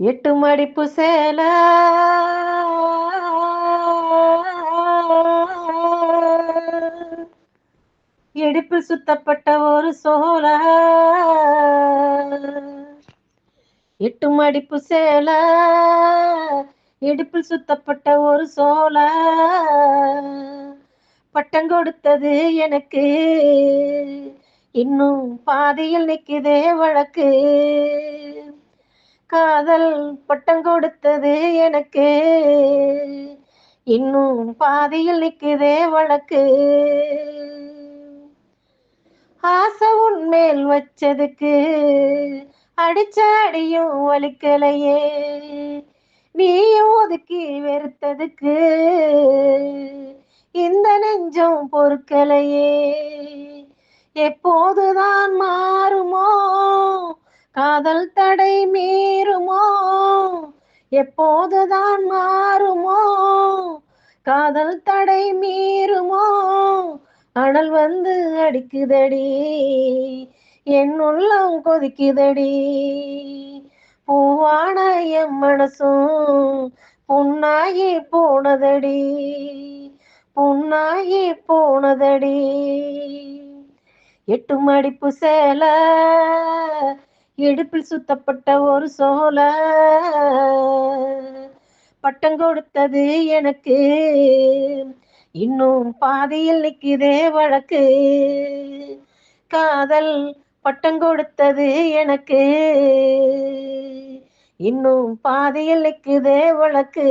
எட்டு மடிப்பு சேல. எடுப்பில் சுத்தப்பட்ட ஒரு சோல எட்டு மடிப்பு சேல. எடுப்பில் சுத்தப்பட்ட ஒரு சோல பட்டம் கொடுத்தது எனக்கு. இன்னும் பாதியில் நிற்குதே வழக்கு. காதல் பட்டம் கொடுத்தது எனக்கு. இன்னும் பாதியில் நிக்குதே வழக்கு. ஆசை உன்மேல் வச்சதுக்கு அடிச்ச அடியும் வலிக்கலையே. நீயும் ஒதுக்கி வெறுத்ததுக்கு இந்த நெஞ்சம் பொறுக்கலையே. எப்போதுதான் மாறுமோ? காதல் தடை மீறுமோ? எப்போதுதான் மாறுமோ? காதல் தடை மீறுமோ? அனல் வந்து அடிக்குதடி என் உள்ளம் கொதிக்குதடி. பூவான என் மனசும் புண்ணாகி போனதடி புண்ணாகி போனதடி. எட்டு மடிப்பு சேல இடுப்பில் சுத்தப்பட்ட ஒரு சோல பட்டம் கொடுத்தது எனக்கு. இன்னும் பாதியில் நிக்குதே வழக்கு. காதல் பட்டம் கொடுத்தது எனக்கு. இன்னும் பாதியில் நிக்குதே வழக்கு.